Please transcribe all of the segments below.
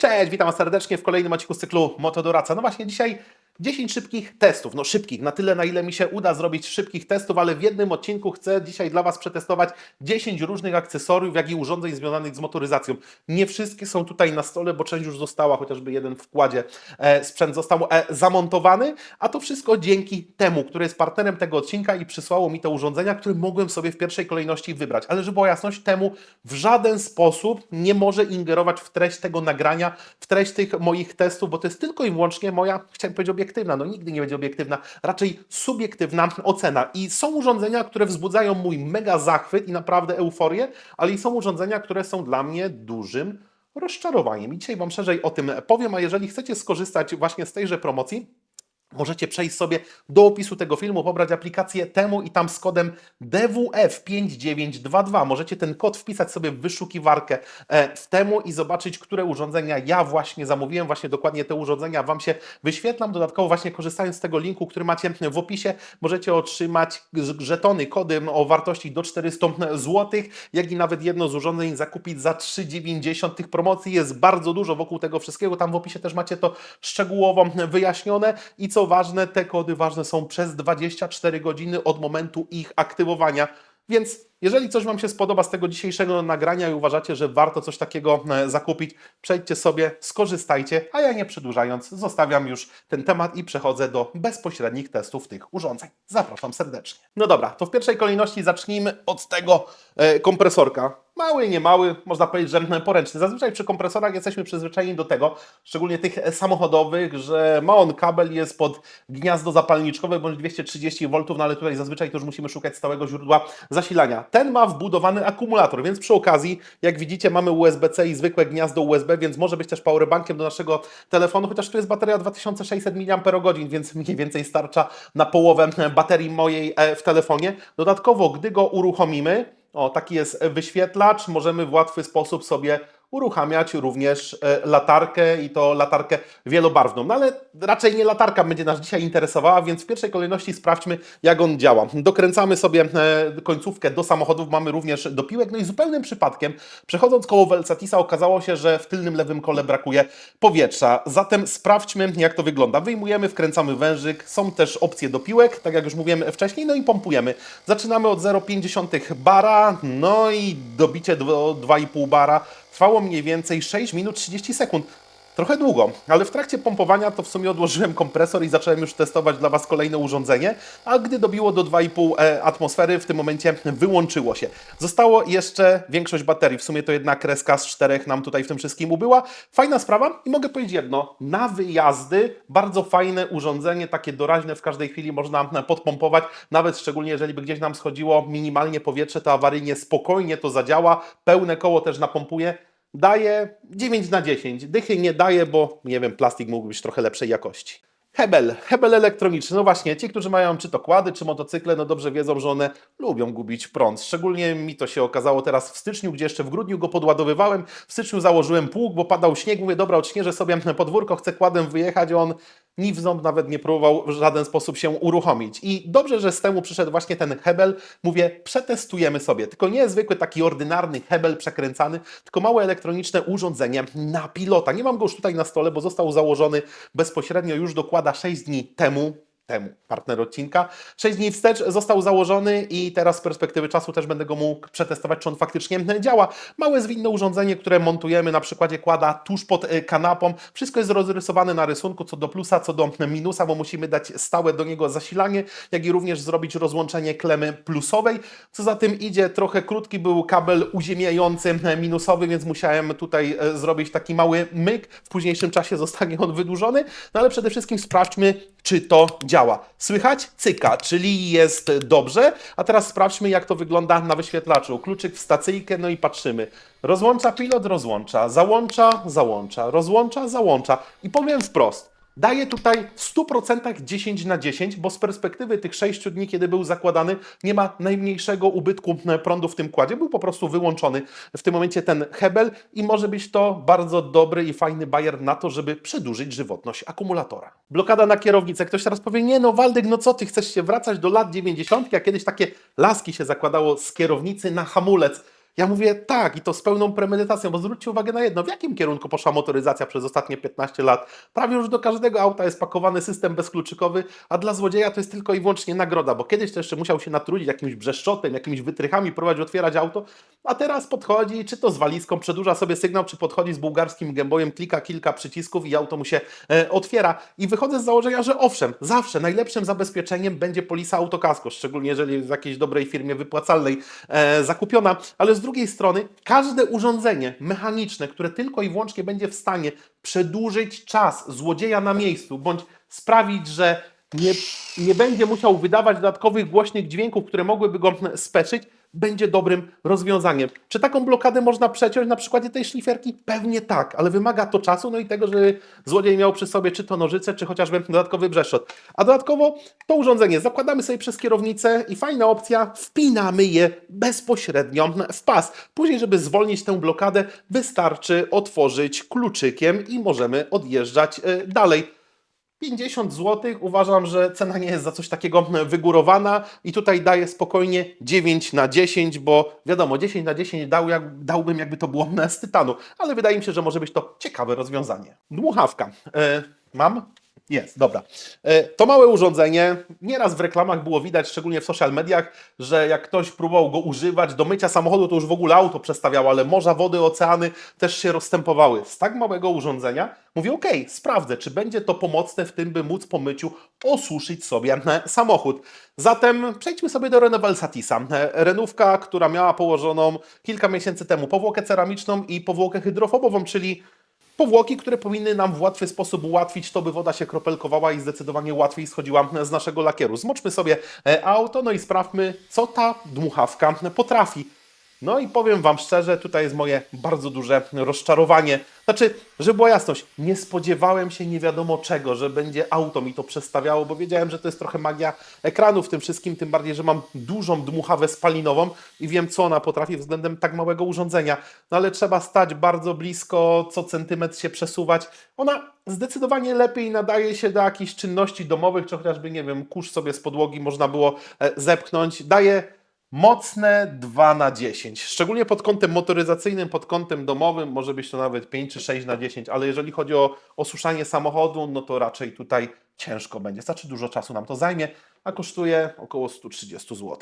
Cześć, witam Was serdecznie w kolejnym odcinku z cyklu Motodoraca. No właśnie dzisiaj 10 szybkich testów, no szybkich, na tyle na ile mi się uda zrobić szybkich testów, ale w jednym odcinku chcę dzisiaj dla Was przetestować 10 różnych akcesoriów, jak i urządzeń związanych z motoryzacją. Nie wszystkie są tutaj na stole, bo część już została, chociażby jeden w wkładzie e, sprzęt został e, zamontowany, a to wszystko dzięki temu, który jest partnerem tego odcinka i przysłało mi te urządzenia, które mogłem sobie w pierwszej kolejności wybrać. Ale żeby była jasność, temu w żaden sposób nie może ingerować w treść tego nagrania, w treść tych moich testów, bo to jest tylko i wyłącznie moja, chciałem powiedzieć obiektywna, no nigdy nie będzie obiektywna, raczej subiektywna ocena. I są urządzenia, które wzbudzają mój mega zachwyt i naprawdę euforię, ale i są urządzenia, które są dla mnie dużym rozczarowaniem. I dzisiaj Wam szerzej o tym powiem, a jeżeli chcecie skorzystać właśnie z tejże promocji, Możecie przejść sobie do opisu tego filmu, pobrać aplikację temu i tam z kodem DWF5922 możecie ten kod wpisać sobie w wyszukiwarkę e, w temu i zobaczyć, które urządzenia ja właśnie zamówiłem. Właśnie dokładnie te urządzenia Wam się wyświetlam. Dodatkowo właśnie korzystając z tego linku, który macie w opisie, możecie otrzymać żetony, kody o wartości do 400 zł, jak i nawet jedno z urządzeń zakupić za 3,90. Tych promocji jest bardzo dużo wokół tego wszystkiego. Tam w opisie też macie to szczegółowo wyjaśnione i co ważne, te kody ważne są przez 24 godziny od momentu ich aktywowania. Więc jeżeli coś Wam się spodoba z tego dzisiejszego nagrania i uważacie, że warto coś takiego e, zakupić, przejdźcie sobie, skorzystajcie, a ja nie przedłużając, zostawiam już ten temat i przechodzę do bezpośrednich testów tych urządzeń. Zapraszam serdecznie. No dobra, to w pierwszej kolejności zacznijmy od tego e, kompresorka. Mały, nie mały, można powiedzieć, że poręczny. Zazwyczaj przy kompresorach jesteśmy przyzwyczajeni do tego, szczególnie tych samochodowych, że ma on kabel, jest pod gniazdo zapalniczkowe bądź 230 V, no ale tutaj zazwyczaj to już musimy szukać stałego źródła zasilania. Ten ma wbudowany akumulator, więc przy okazji, jak widzicie, mamy USB-C i zwykłe gniazdo USB, więc może być też powerbankiem do naszego telefonu, chociaż tu jest bateria 2600 mAh, więc mniej więcej starcza na połowę baterii mojej e, w telefonie. Dodatkowo, gdy go uruchomimy, o, taki jest wyświetlacz. Możemy w łatwy sposób sobie uruchamiać również e, latarkę i to latarkę wielobarwną. No ale raczej nie latarka będzie nas dzisiaj interesowała, więc w pierwszej kolejności sprawdźmy, jak on działa. Dokręcamy sobie e, końcówkę do samochodów, mamy również do piłek, no i zupełnym przypadkiem, przechodząc koło Velsatisa, okazało się, że w tylnym lewym kole brakuje powietrza. Zatem sprawdźmy, jak to wygląda. Wyjmujemy, wkręcamy wężyk, są też opcje do piłek, tak jak już mówiłem wcześniej, no i pompujemy. Zaczynamy od 0,5 bara, no i dobicie do 2,5 bara trwało mniej więcej 6 minut 30 sekund. Trochę długo, ale w trakcie pompowania to w sumie odłożyłem kompresor i zacząłem już testować dla Was kolejne urządzenie, a gdy dobiło do 2,5 e, atmosfery, w tym momencie wyłączyło się. Zostało jeszcze większość baterii, w sumie to jedna kreska z czterech nam tutaj w tym wszystkim ubyła. Fajna sprawa i mogę powiedzieć jedno, na wyjazdy bardzo fajne urządzenie, takie doraźne w każdej chwili można podpompować, nawet szczególnie jeżeli by gdzieś nam schodziło minimalnie powietrze, to awaryjnie spokojnie to zadziała, pełne koło też napompuje, daje 9 na 10. Dychy nie daje, bo nie wiem, plastik mógł być trochę lepszej jakości. Hebel, hebel elektroniczny. No właśnie, ci, którzy mają czy to kłady, czy motocykle, no dobrze wiedzą, że one lubią gubić prąd. Szczególnie mi to się okazało teraz w styczniu, gdzie jeszcze w grudniu go podładowywałem. W styczniu założyłem pług, bo padał śnieg. Mówię, dobra, odśnieżę sobie podwórko, chcę kładem wyjechać, on ząb nawet nie próbował w żaden sposób się uruchomić. I dobrze, że z temu przyszedł właśnie ten hebel. Mówię, przetestujemy sobie. Tylko nie zwykły taki ordynarny hebel przekręcany, tylko małe elektroniczne urządzenie na pilota. Nie mam go już tutaj na stole, bo został założony bezpośrednio już dokłada 6 dni temu temu, partner odcinka. 6 dni wstecz został założony i teraz z perspektywy czasu też będę go mógł przetestować, czy on faktycznie działa. Małe zwinne urządzenie, które montujemy na przykładzie kłada tuż pod y, kanapą. Wszystko jest rozrysowane na rysunku, co do plusa, co do minusa, bo musimy dać stałe do niego zasilanie, jak i również zrobić rozłączenie klemy plusowej. Co za tym idzie, trochę krótki był kabel uziemiający minusowy, więc musiałem tutaj y, zrobić taki mały myk. W późniejszym czasie zostanie on wydłużony, no ale przede wszystkim sprawdźmy, czy to działa. Słychać? Cyka, czyli jest dobrze. A teraz sprawdźmy, jak to wygląda na wyświetlaczu. Kluczyk w stacyjkę, no i patrzymy. Rozłącza pilot, rozłącza, załącza, załącza, rozłącza, załącza. I powiem wprost, daje tutaj w 100% 10 na 10, bo z perspektywy tych 6 dni, kiedy był zakładany, nie ma najmniejszego ubytku e, prądu w tym kładzie. Był po prostu wyłączony w tym momencie ten hebel i może być to bardzo dobry i fajny bajer na to, żeby przedłużyć żywotność akumulatora. Blokada na kierownicę. Ktoś teraz powie, nie no Waldek, no co ty, chcesz się wracać do lat 90., a kiedyś takie laski się zakładało z kierownicy na hamulec. Ja mówię tak i to z pełną premedytacją, bo zwróćcie uwagę na jedno, w jakim kierunku poszła motoryzacja przez ostatnie 15 lat. Prawie już do każdego auta jest pakowany system bezkluczykowy, a dla złodzieja to jest tylko i wyłącznie nagroda, bo kiedyś to jeszcze musiał się natrudzić jakimś brzeszczotem, jakimiś wytrychami, próbować otwierać auto, a teraz podchodzi, czy to z walizką, przedłuża sobie sygnał, czy podchodzi z bułgarskim gębojem, klika kilka przycisków i auto mu się e, otwiera. I wychodzę z założenia, że owszem, zawsze najlepszym zabezpieczeniem będzie polisa autokasko, szczególnie jeżeli w jakiejś dobrej firmie wypłacalnej e, zakupiona, ale z drugiej strony każde urządzenie mechaniczne, które tylko i wyłącznie będzie w stanie przedłużyć czas złodzieja na miejscu, bądź sprawić, że nie, nie będzie musiał wydawać dodatkowych głośnych dźwięków, które mogłyby go speszyć, będzie dobrym rozwiązaniem. Czy taką blokadę można przeciąć na przykładzie tej szlifierki? Pewnie tak, ale wymaga to czasu, no i tego, żeby złodziej miał przy sobie czy to nożyce, czy chociażby dodatkowy brzeszczot. A dodatkowo to urządzenie zakładamy sobie przez kierownicę i fajna opcja, wpinamy je bezpośrednio w pas. Później, żeby zwolnić tę blokadę, wystarczy otworzyć kluczykiem i możemy odjeżdżać e, dalej. 50 zł. Uważam, że cena nie jest za coś takiego wygórowana i tutaj daję spokojnie 9 na 10, bo wiadomo, 10 na 10 dał, jak, dałbym jakby to było z tytanu, ale wydaje mi się, że może być to ciekawe rozwiązanie. Dmuchawka. E, mam? Jest, dobra. E, To małe urządzenie, nieraz w reklamach było widać, szczególnie w social mediach, że jak ktoś próbował go używać do mycia samochodu, to już w ogóle auto przestawiało, ale morza, wody, oceany też się rozstępowały. Z tak małego urządzenia mówię, ok, sprawdzę, czy będzie to pomocne w tym, by móc po myciu osuszyć sobie e, samochód. Zatem przejdźmy sobie do Renault Velsatis'a. E, Renówka, która miała położoną kilka miesięcy temu powłokę ceramiczną i powłokę hydrofobową, czyli powłoki, które powinny nam w łatwy sposób ułatwić to, by woda się kropelkowała i zdecydowanie łatwiej schodziła z naszego lakieru. Zmoczmy sobie e, auto, no i sprawdźmy, co ta dmuchawka potrafi. No i powiem Wam szczerze, tutaj jest moje bardzo duże rozczarowanie. Znaczy, żeby była jasność, nie spodziewałem się nie wiadomo czego, że będzie auto mi to przestawiało, bo wiedziałem, że to jest trochę magia ekranu w tym wszystkim, tym bardziej, że mam dużą dmuchawę spalinową i wiem, co ona potrafi względem tak małego urządzenia. No ale trzeba stać bardzo blisko, co centymetr się przesuwać. Ona zdecydowanie lepiej nadaje się do jakichś czynności domowych, czy chociażby, nie wiem, kurz sobie z podłogi można było e, zepchnąć. Daje Mocne 2 na 10. Szczególnie pod kątem motoryzacyjnym, pod kątem domowym, może być to nawet 5 czy 6 na 10, ale jeżeli chodzi o osuszanie samochodu, no to raczej tutaj ciężko będzie. Znaczy dużo czasu nam to zajmie, a kosztuje około 130 zł.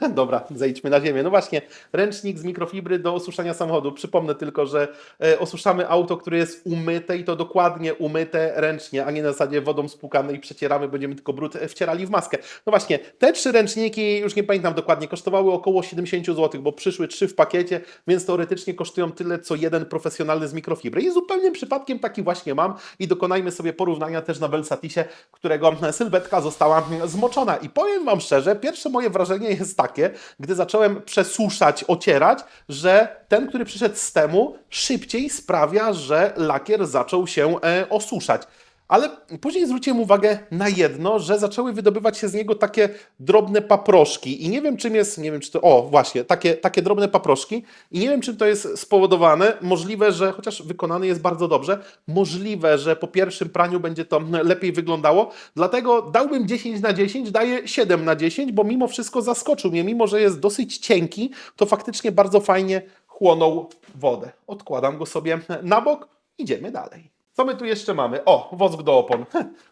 Dobra, zejdźmy na ziemię. No właśnie, ręcznik z mikrofibry do osuszania samochodu. Przypomnę tylko, że e, osuszamy auto, które jest umyte i to dokładnie umyte ręcznie, a nie na zasadzie wodą spłukane i przecieramy, będziemy tylko brud e, wcierali w maskę. No właśnie, te trzy ręczniki, już nie pamiętam dokładnie, kosztowały około 70 zł, bo przyszły trzy w pakiecie, więc teoretycznie kosztują tyle, co jeden profesjonalny z mikrofibry. I zupełnie przypadkiem taki właśnie mam i dokonajmy sobie porównania też na Velsatisie, którego sylwetka została zmoczona. I powiem Wam szczerze, pierwsze moje wrażenie jest takie, gdy zacząłem przesuszać, ocierać, że ten, który przyszedł z temu, szybciej sprawia, że lakier zaczął się e, osuszać. Ale później zwróciłem uwagę na jedno, że zaczęły wydobywać się z niego takie drobne paproszki. I nie wiem, czym jest, nie wiem, czy to, o właśnie, takie, takie drobne paproszki. I nie wiem, czym to jest spowodowane. Możliwe, że, chociaż wykonany jest bardzo dobrze, możliwe, że po pierwszym praniu będzie to lepiej wyglądało. Dlatego dałbym 10 na 10, daję 7 na 10, bo mimo wszystko zaskoczył mnie. Mimo, że jest dosyć cienki, to faktycznie bardzo fajnie chłonął wodę. Odkładam go sobie na bok, idziemy dalej. Co my tu jeszcze mamy? O, wosk do opon.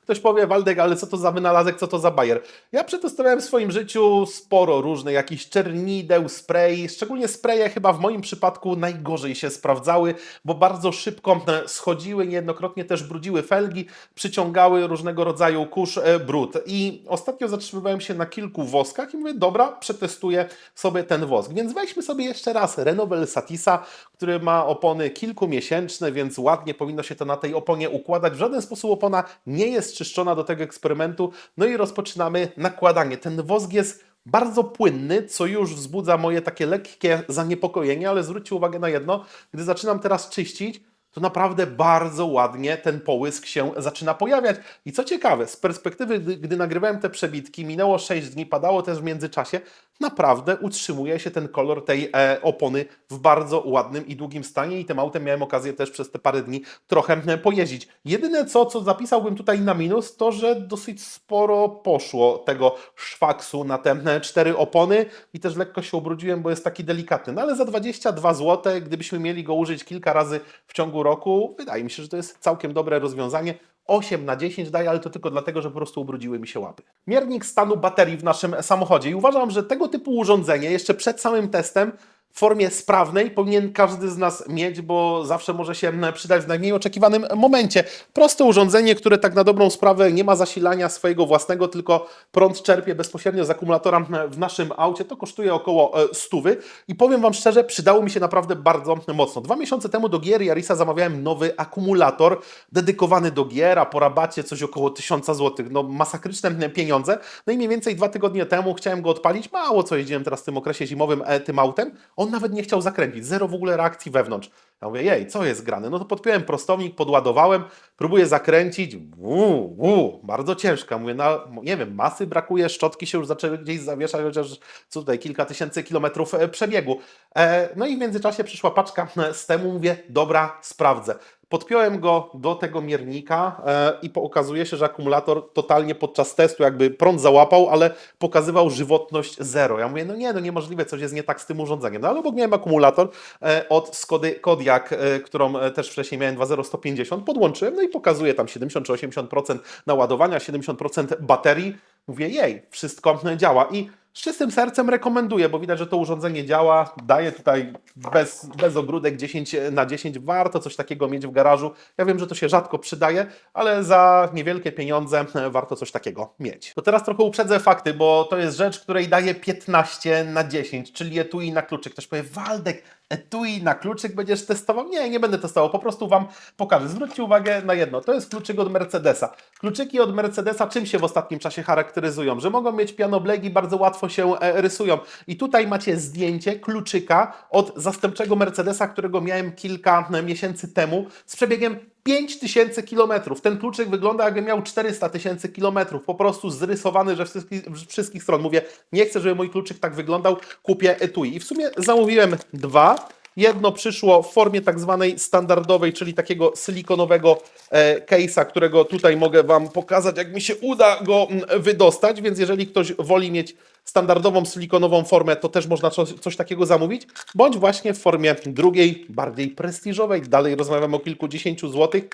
Ktoś powie, Waldek, ale co to za wynalazek, co to za bajer? Ja przetestowałem w swoim życiu sporo różnych, jakichś czernideł, spray. Szczególnie spraye chyba w moim przypadku najgorzej się sprawdzały, bo bardzo szybko schodziły, niejednokrotnie też brudziły felgi, przyciągały różnego rodzaju kurz, e, brud. I ostatnio zatrzymywałem się na kilku woskach i mówię, dobra, przetestuję sobie ten wosk. Więc weźmy sobie jeszcze raz Renovel Satisa, który ma opony kilkumiesięczne, więc ładnie powinno się to na tej oponie układać. W żaden sposób opona nie jest czyszczona do tego eksperymentu. No i rozpoczynamy nakładanie. Ten wosk jest bardzo płynny, co już wzbudza moje takie lekkie zaniepokojenie, ale zwróćcie uwagę na jedno, gdy zaczynam teraz czyścić, to naprawdę bardzo ładnie ten połysk się zaczyna pojawiać. I co ciekawe, z perspektywy, gdy, nagrywałem te przebitki, minęło 6 dni, padało też w międzyczasie, naprawdę utrzymuje się ten kolor tej e, opony w bardzo ładnym i długim stanie i tym autem miałem okazję też przez te parę dni trochę e, pojeździć. Jedyne co, co zapisałbym tutaj na minus, to że dosyć sporo poszło tego szwaksu na te e, cztery opony i też lekko się ubrudziłem, bo jest taki delikatny. No ale za 22 zł, gdybyśmy mieli go użyć kilka razy w ciągu roku, wydaje mi się, że to jest całkiem dobre rozwiązanie. 8 na 10 daje, ale to tylko dlatego, że po prostu ubrudziły mi się łapy. Miernik stanu baterii w naszym samochodzie i uważam, że tego typu urządzenie jeszcze przed samym testem w formie sprawnej powinien każdy z nas mieć, bo zawsze może się przydać w najmniej oczekiwanym momencie. Proste urządzenie, które tak na dobrą sprawę nie ma zasilania swojego własnego, tylko prąd czerpie bezpośrednio z akumulatora w naszym aucie. To kosztuje około e, stówy i powiem Wam szczerze, przydało mi się naprawdę bardzo mocno. Dwa miesiące temu do gier Yarisa zamawiałem nowy akumulator dedykowany do gier, a po rabacie coś około 1000 zł. No masakryczne pieniądze. No i mniej więcej dwa tygodnie temu chciałem go odpalić. Mało co jeździłem teraz w tym okresie zimowym e, tym autem. On nawet nie chciał zakręcić, zero w ogóle reakcji wewnątrz. Ja mówię, jej, co jest grane? No to podpiąłem prostownik, podładowałem, próbuję zakręcić, uu, uu, bardzo ciężka. Mówię, no nie wiem, masy brakuje, szczotki się już zaczęły gdzieś zawieszać, chociaż co tutaj, kilka tysięcy kilometrów e, przebiegu. E, no i w międzyczasie przyszła paczka z temu, mówię, dobra, sprawdzę. Podpiąłem go do tego miernika e, i okazuje się, że akumulator totalnie podczas testu jakby prąd załapał, ale pokazywał żywotność zero. Ja mówię, no nie, no niemożliwe, coś jest nie tak z tym urządzeniem. No ale obok miałem akumulator e, od Skody Kodiaq, e, którą też wcześniej miałem 2.0-150, podłączyłem, no i pokazuje tam 70 czy 80% naładowania, 70% baterii. Mówię, jej, wszystko działa i z czystym sercem rekomenduję, bo widać, że to urządzenie działa, daje tutaj bez, bez ogródek 10 na 10. Warto coś takiego mieć w garażu. Ja wiem, że to się rzadko przydaje, ale za niewielkie pieniądze warto coś takiego mieć. To teraz trochę uprzedzę fakty, bo to jest rzecz, której daje 15 na 10, czyli etui na kluczyk. Ktoś powie, Waldek, etui na kluczyk będziesz testował? Nie, nie będę testował, po prostu Wam pokażę. Zwróćcie uwagę na jedno, to jest kluczyk od Mercedesa. Kluczyki od Mercedesa czym się w ostatnim czasie charakteryzują? Że mogą mieć pianoblegi, bardzo łatwo się e, rysują. I tutaj macie zdjęcie kluczyka od zastępczego Mercedesa, którego miałem kilka e, miesięcy temu z przebiegiem 5000 kilometrów. Ten kluczyk wygląda jakby miał 400 tysięcy kilometrów. Po prostu zrysowany ze wszystkich, wszystkich stron. Mówię, nie chcę, żeby mój kluczyk tak wyglądał, kupię etui. I w sumie zamówiłem dwa. Jedno przyszło w formie tak zwanej standardowej, czyli takiego silikonowego e, case'a, którego tutaj mogę Wam pokazać, jak mi się uda go mm, wydostać, więc jeżeli ktoś woli mieć standardową silikonową formę, to też można coś, coś takiego zamówić, bądź właśnie w formie drugiej, bardziej prestiżowej, dalej rozmawiamy o kilkudziesięciu złotych,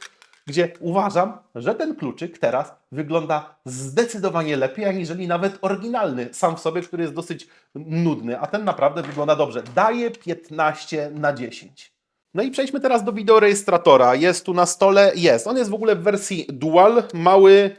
gdzie uważam, że ten kluczyk teraz wygląda zdecydowanie lepiej, aniżeli nawet oryginalny sam w sobie, który jest dosyć nudny, a ten naprawdę wygląda dobrze. Daje 15 na 10. No i przejdźmy teraz do wideorejestratora. Jest tu na stole, jest. On jest w ogóle w wersji dual, mały,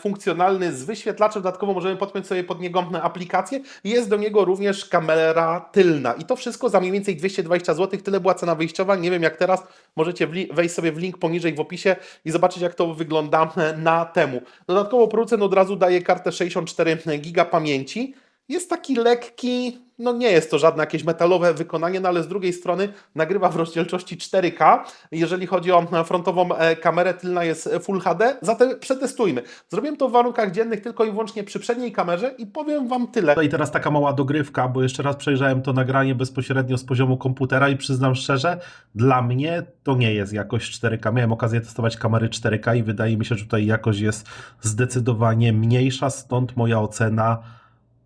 funkcjonalny z wyświetlaczem. Dodatkowo możemy podpiąć sobie pod niego aplikację. Jest do niego również kamera tylna. I to wszystko za mniej więcej 220 zł. Tyle była cena wyjściowa. Nie wiem jak teraz. Możecie wejść sobie w link poniżej w opisie i zobaczyć jak to wygląda na temu. Dodatkowo producent od razu daje kartę 64 GB pamięci. Jest taki lekki, no nie jest to żadne jakieś metalowe wykonanie, no ale z drugiej strony nagrywa w rozdzielczości 4K. Jeżeli chodzi o frontową e, kamerę, tylna jest Full HD, zatem przetestujmy. Zrobiłem to w warunkach dziennych tylko i wyłącznie przy przedniej kamerze i powiem Wam tyle. No i teraz taka mała dogrywka, bo jeszcze raz przejrzałem to nagranie bezpośrednio z poziomu komputera i przyznam szczerze, dla mnie to nie jest jakość 4K. Miałem okazję testować kamery 4K i wydaje mi się, że tutaj jakość jest zdecydowanie mniejsza, stąd moja ocena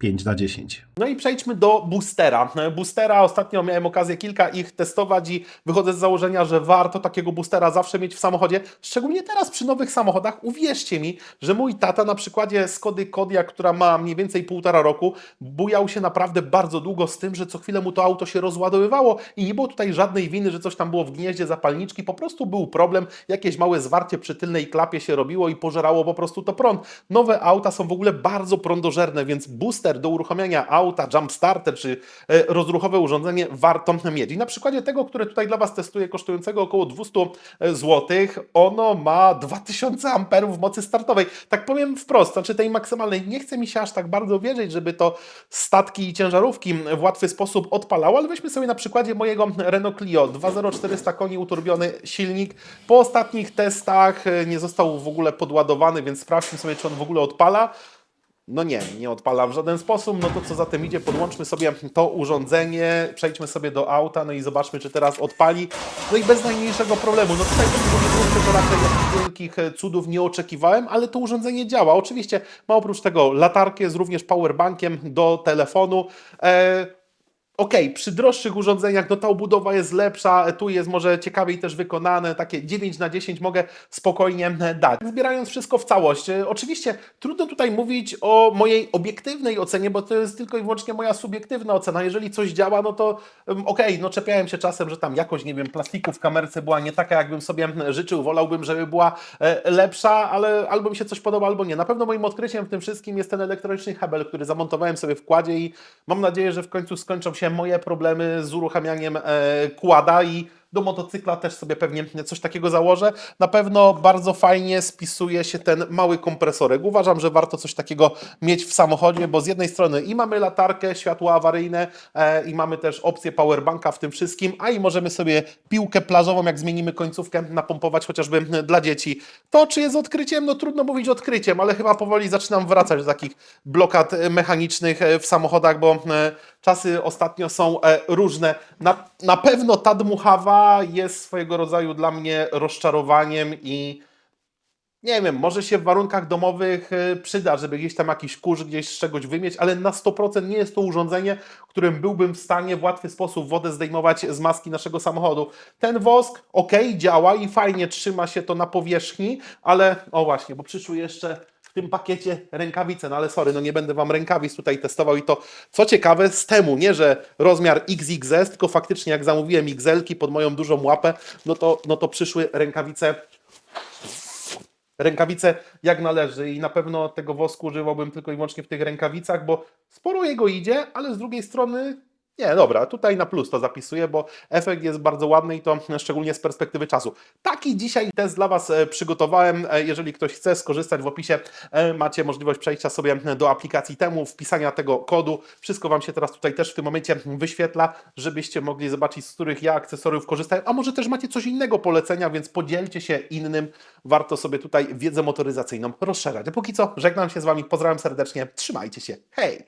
5 na 10. No i przejdźmy do boostera. Boostera, ostatnio miałem okazję kilka ich testować i wychodzę z założenia, że warto takiego boostera zawsze mieć w samochodzie, szczególnie teraz przy nowych samochodach. Uwierzcie mi, że mój tata na przykładzie Skody Kodiaq, która ma mniej więcej półtora roku, bujał się naprawdę bardzo długo z tym, że co chwilę mu to auto się rozładowywało i nie było tutaj żadnej winy, że coś tam było w gnieździe zapalniczki, po prostu był problem, jakieś małe zwarcie przy tylnej klapie się robiło i pożerało po prostu to prąd. Nowe auta są w ogóle bardzo prądożerne, więc booster do uruchamiania auta, jump starter czy e, rozruchowe urządzenie warto mieć. I na przykładzie tego, które tutaj dla Was testuję, kosztującego około 200 zł, ono ma 2000 amperów mocy startowej. Tak powiem wprost, znaczy tej maksymalnej. Nie chce mi się aż tak bardzo wierzyć, żeby to statki i ciężarówki w łatwy sposób odpalało, ale weźmy sobie na przykładzie mojego Renault Clio 2.0400 koni uturbiony silnik. Po ostatnich testach e, nie został w ogóle podładowany, więc sprawdźmy sobie, czy on w ogóle odpala. No nie, nie odpala w żaden sposób. No to co za tym idzie, podłączmy sobie to urządzenie, przejdźmy sobie do auta, no i zobaczmy, czy teraz odpali. No i bez najmniejszego problemu. No tutaj to raczej wielkich e, cudów nie oczekiwałem, ale to urządzenie działa. Oczywiście ma oprócz tego latarkę, jest również powerbankiem do telefonu. E, Okej, przy droższych urządzeniach no ta obudowa jest lepsza, tu jest może ciekawiej też wykonane, takie 9 na 10 mogę spokojnie e, dać. Zbierając wszystko w całość, e, oczywiście trudno tutaj mówić o mojej obiektywnej ocenie, bo to jest tylko i wyłącznie moja subiektywna ocena. Jeżeli coś działa, no to okej, no czepiałem się czasem, że tam jakość, nie wiem, plastiku w kamerce była nie taka, jakbym sobie życzył, wolałbym, żeby była e, lepsza, ale albo mi się coś podoba, albo nie. Na pewno moim odkryciem w tym wszystkim jest ten elektroniczny hebel, który zamontowałem sobie w kładzie i mam nadzieję, że w końcu skończą się moje problemy z uruchamianiem e, kłada i do motocykla też sobie pewnie coś takiego założę. Na pewno bardzo fajnie spisuje się ten mały kompresorek. Uważam, że warto coś takiego mieć w samochodzie, bo z jednej strony i mamy latarkę, światło awaryjne e, i mamy też opcję powerbanka w tym wszystkim, a i możemy sobie piłkę plażową, jak zmienimy końcówkę, napompować chociażby dla dzieci. To, czy jest odkryciem? No trudno mówić odkryciem, ale chyba powoli zaczynam wracać do takich blokad e, mechanicznych e, w samochodach, bo e, czasy ostatnio są różne. Na, na pewno ta dmuchawa jest swojego rodzaju dla mnie rozczarowaniem i nie wiem, może się w warunkach domowych e, przyda, żeby gdzieś tam jakiś kurz gdzieś z czegoś wymieć, ale na 100% nie jest to urządzenie, którym byłbym w stanie w łatwy sposób wodę zdejmować z maski naszego samochodu. Ten wosk, ok, działa i fajnie trzyma się to na powierzchni, ale o właśnie, bo przyszły jeszcze tym pakiecie rękawice, no ale sorry, no nie będę Wam rękawic tutaj testował i to, co ciekawe, z temu, nie, że rozmiar XXS, tylko faktycznie jak zamówiłem XL-ki pod moją dużą łapę, no to, no to przyszły rękawice rękawice jak należy. I na pewno tego wosku używałbym tylko i wyłącznie w tych rękawicach, bo sporo jego idzie, ale z drugiej strony nie, dobra, tutaj na plus to zapisuję, bo efekt jest bardzo ładny i to szczególnie z perspektywy czasu. Taki dzisiaj test dla Was e, przygotowałem. E, Jeżeli ktoś chce skorzystać, w opisie e, macie możliwość przejścia sobie do aplikacji temu, wpisania tego kodu. Wszystko Wam się teraz tutaj też w tym momencie wyświetla, żebyście mogli zobaczyć, z których ja akcesoriów korzystałem, a może też macie coś innego polecenia, więc podzielcie się innym. Warto sobie tutaj wiedzę motoryzacyjną rozszerzać. Póki co, żegnam się z Wami, pozdrawiam serdecznie, trzymajcie się, hej!